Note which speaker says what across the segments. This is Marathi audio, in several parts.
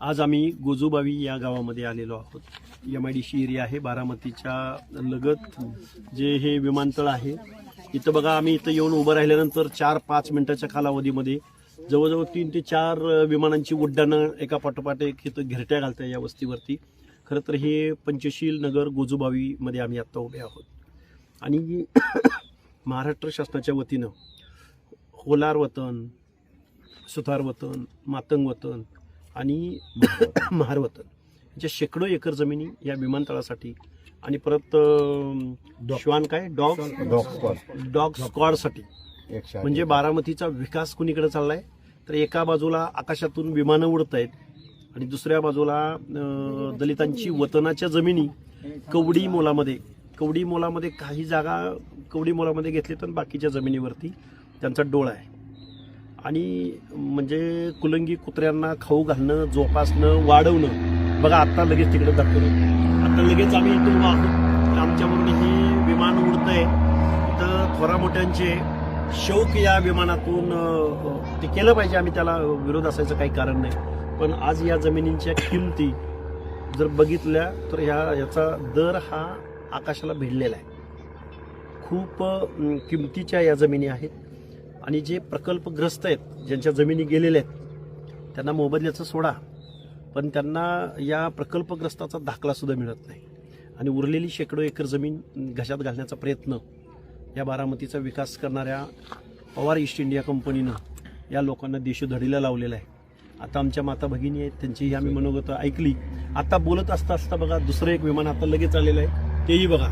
Speaker 1: आज आम्ही गोजूबावी या गावामध्ये आलेलो आहोत. M I D C area आहे बारामतीच्या लगत जे हे विमानतळ आहे. इथं बघा आम्ही इथं येऊन उभं राहिल्यानंतर चार पाच मिनिटाच्या कालावधीमध्ये जवळजवळ तीन ते चार विमानांची उड्डाणं एका पाठोपाठ एक इथं घिरट्या घालत्या या वस्तीवरती. खरं तर हे पंचशील नगर गोजूबावीमध्ये आम्ही आत्ता उभे आहोत. आणि महाराष्ट्र शासनाच्या वतीनं होलार वतन सुतार वतन मातंग वतन आणि महार वतन यांच्या शेकडो एकर जमिनी या विमानतळासाठी. आणि परत श्वान काय? डॉग
Speaker 2: डॉग स्क्वॉड
Speaker 1: डॉग स्क्वॉडसाठी
Speaker 2: एकशे
Speaker 1: म्हणजे बारामतीचा विकास कुणीकडे चाललाय? तर एका बाजूला आकाशातून विमानं उडत आहेत आणि दुसऱ्या बाजूला दलितांची वतनाच्या जमिनी कवडी मोलामध्ये. कवडी मोलामध्ये काही जागा कवडी मोलामध्ये घेतली तर बाकीच्या जमिनीवरती त्यांचा डोळा आहे. आणि म्हणजे कुलंगी कुत्र्यांना खाऊ घालणं जोपासणं वाढवणं. बघा आत्ता लगेच तिकडे दाखवलं आता लगेच आम्ही इथून आहोत तर आमच्याबरोबर हे विमान उडतंय. तर थोरा मोठ्यांचे शौक या विमानातून ते केलं पाहिजे. आम्ही त्याला विरोध असायचं काही कारण नाही. पण आज या जमिनींच्या किमती जर बघितल्या तर ह्या याचा दर हा आकाशाला भिडलेला आहे. खूप किमतीच्या या जमिनी आहेत. आणि जे प्रकल्पग्रस्त आहेत ज्यांच्या जमिनी गेलेल्या आहेत त्यांना मोबदल्याचं सोडा. पण त्यांना या प्रकल्पग्रस्ताचा दाखलासुद्धा मिळत नाही. आणि उरलेली शेकडो एकर जमीन घशात घालण्याचा प्रयत्न या बारामतीचा विकास करणाऱ्या पवार ईस्ट इंडिया कंपनीनं या लोकांना देशोधडीला लावलेला आहे. आता आमच्या माता भगिनी आहेत त्यांचीही आम्ही मनोगत ऐकली. आता बोलत असता असता बघा दुसरं एक विमान आता लगेच आलेलं आहे. तेही बघा.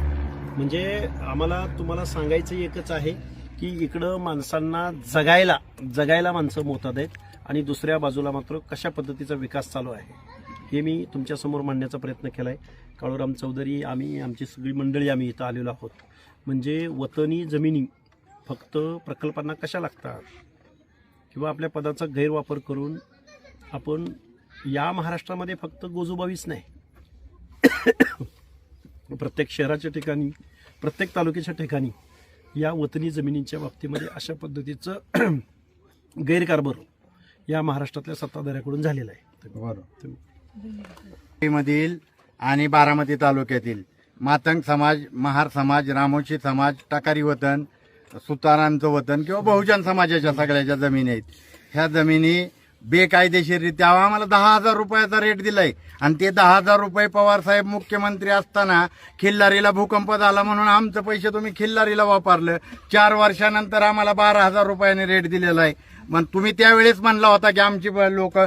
Speaker 1: म्हणजे आम्हाला तुम्हाला सांगायचं एकच आहे की इकडं माणसांना जगायला जगायला माणसं मोतात आहेत आणि दुसऱ्या बाजूला मात्र कशा पद्धतीचा विकास चालू आहे हे मी तुमच्यासमोर मांडण्याचा प्रयत्न केला आहे काळूराम चौधरी आम्ही आमची सगळी मंडळी आम्ही इथं आलेलो आहोत. म्हणजे वतनी जमिनी फक्त प्रकल्पांना कशा लागतात? किंवा आपल्या पदाचा गैरवापर करून आपण या महाराष्ट्रामध्ये फक्त गोजूबावीच नाही प्रत्येक शहराच्या ठिकाणी प्रत्येक तालुक्याच्या ठिकाणी या वतनी जमिनींच्या बाबतीमध्ये अशा पद्धतीचं गैरकारभार या महाराष्ट्रातल्या सत्ताधाऱ्याकडून झालेला आहे.
Speaker 2: बरोबर मधील आणि बारामती तालुक्यातील मातंग समाज महार समाज रामोशी समाज टाकारी वतन सुतारांचं वतन किंवा बहुजन समाजाच्या सगळ्याच्या जमिनी आहेत. ह्या जमिनी बेकायदेशीररित्या. आम्हाला दहा हजार रुपयाचा रेट दिलाय. आणि ते दहा हजार रुपये पवार साहेब मुख्यमंत्री असताना खिल्लारीला भूकंप झाला म्हणून आमचं पैसे तुम्ही खिल्लारीला वापरलं. चार वर्षानंतर आम्हाला बारा हजार रुपयाने रेट दिलेला आहे. मग तुम्ही त्यावेळेस म्हणला होता की आमची लोक